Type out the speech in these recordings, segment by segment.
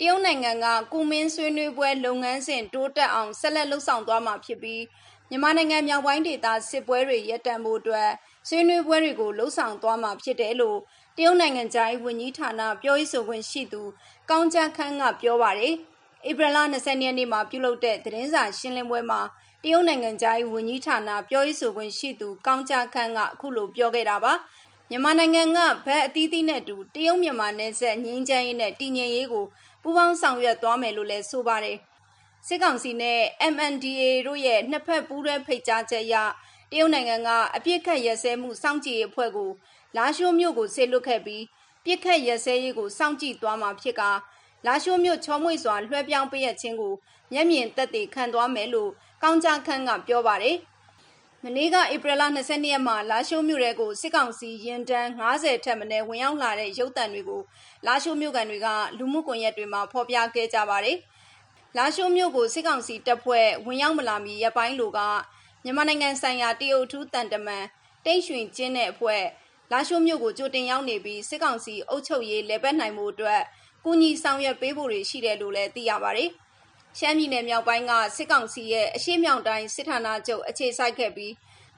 တရုတ်နိုင်ငံက ကူမင်းဆွေးနွေးပွဲလုပ်ငန်းစဉ် တိုးတက်အောင် ဆက်လက်လှုပ်ဆောင်သွားမှာဖြစ်ပြီး မြန်မာနိုင်ငံမြောက်ပိုင်းဒေသ စစ်ပွဲတွေ ရပ်တန့်ဖို့အတွက် ဆွေးနွေးပွဲတွေကိုလှုပ်ဆောင်သွားမှာဖြစ်တယ်လို့ တရုတ်နိုင်ငံသားဝန်ကြီးဌာန ပြောရေးဆိုခွင့်ရှိသူ ကောင်းကြခန်းကပြောပါတယ်။ဧပြီလ20ရက်နေ့မှာ ပြုလုပ်တဲ့ သတင်းစာရှင်းလင်းပွဲမှာ တရုတ်နိုင်ငံသားဝန်ကြီးဌာန ပြောရေးဆိုခွင့်ရှိသူ ကောင်းကြခန်းကအခုလို ပြောခဲ့တာပါ။ မြန်မာနိုင်ငံကဗတ်အသီးသီးနဲ့တူတရုတ်မြန်မာနယ်စပ်ငြိမ်းချမ်းရေးနဲ့တည်ငြိမ်ရေးကိုပူးပေါင်းဆောင်ရွက်သွားမယ်လို့လည်းဆိုပါတယ်။စစ်ကောင်စီနဲ့ MNDA တို့ရဲ့နှစ်ဖက်ပူးတွဲဖိတ်ကြားချက်အရတရုတ်နိုင်ငံကအပြစ်ခတ်ရစဲမှုစောင့်ကြည့်ရေးအဖွဲ့ကိုလာရှိုးမြို့ကိုဆေလွတ်ခဲ့ပြီးပြစ်ခတ်ရစဲရေးကိုစောင့်ကြည့်သွားမှာဖြစ်ကာလာရှိုးမြို့ချောမွေ့စွာလွှဲပြောင်းပေးရခြင်းကိုမျက်မြင်သက်သေခံသွားမယ်လို့ကောင်းကြခန့်ကပြောပါတယ်။ မနေ့ကဧပြီလ22ရက်မှာလာရှိုးမြို့ရဲကိုစစ်ကောင်စီရင်တန်း90ထက်မနည်းဝင်ရောက်လာတဲ့ရုပ်တံတွေကိုလာရှိုးမြို့ကန်တွေကလူမှုကွန်ရက်တွေမှာဖော်ပြခဲ့ကြပါတယ်။လာရှိုးမြို့ကိုစစ်ကောင်စီတပ်ဖွဲ့ဝင်ရောက်မလာမီရပ်ပိုင်းလိုကမြန်မာနိုင်ငံဆိုင်ရာတရုတ်ထူးတန်တမန်တိတ်ရွှင်ကျင်းတဲ့အဖွဲ့လာရှိုးမြို့ကိုကြိုတင်ရောက်နေပြီးစစ်ကောင်စီအုပ်ချုပ်ရေးလဲပတ်နိုင်မှုအတွက်ကူညီဆောင်ရွက်ပေးဖို့တွေရှိတယ်လို့လည်းသိရပါတယ်။ ရှမ်းပြည်နယ်မြောက်ပိုင်းကစစ်ကောင်စီရဲ့အရှိမြောက်တိုင်းစစ်ဌာနချုပ်အခြေစိုက်ခဲ့ပြီး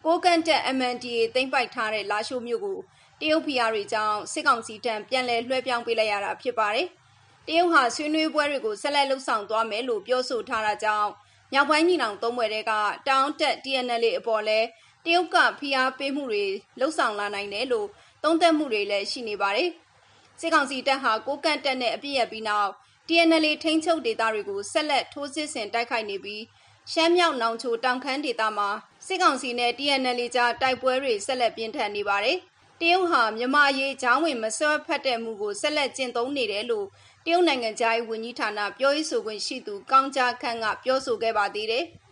ကိုကန့်တက် MNDA သိမ်းပိုက်ထားတဲ့လာရှိုးမြို့ကိုတရုတ်ဖီယာတွေကြောင့်စစ်ကောင်စီတံပြန်လည်လွှဲပြောင်းပေးလိုက်ရတာဖြစ်ပါတယ်။တရုတ်ဟာဆွေးနွေးပွဲတွေကိုဆက်လက်လှုပ်ဆောင်သွားမယ်လို့ပြောဆိုထားတာကြောင့်မြောက်ပိုင်းညီနောင်သုံးဘွယ်တွေကတောင်းတက် TNL အပေါ်လဲတရုတ်ကဖိအားပေးမှုတွေလှုပ်ဆောင်လာနိုင်တယ်လို့သုံးသပ်မှုတွေလည်းရှိနေပါတယ်။စစ်ကောင်စီတပ်ဟာကိုကန့်တက်နဲ့အပြစ်ရပြီးနောက် TNL ထိန်းချုပ်ဒေသတွေကိုဆက်လက်ထိုးစစ်ဆင်တိုက်ခိုက်နေပြီးရှမ်းမြောက်နောင်ချိုတောင်ခမ်းဒေသမှာစစ်ကောင်စီနဲ့ TNL ကြားတိုက်ပွဲတွေဆက်လက်ပြင်းထန်နေပါတယ်။တရုတ်ဟာမြန်မာရေးချောင်းဝင်မဆွဲဖက်တဲ့မှုကိုဆက်လက်ကျင့်သုံးနေတယ်လို့တရုတ်နိုင်ငံသားရေးဝန်ကြီးဌာနပြောရေးဆိုခွင့်ရှိသူကောင်းကြခန့်ကပြောဆိုခဲ့ပါသေးတယ်။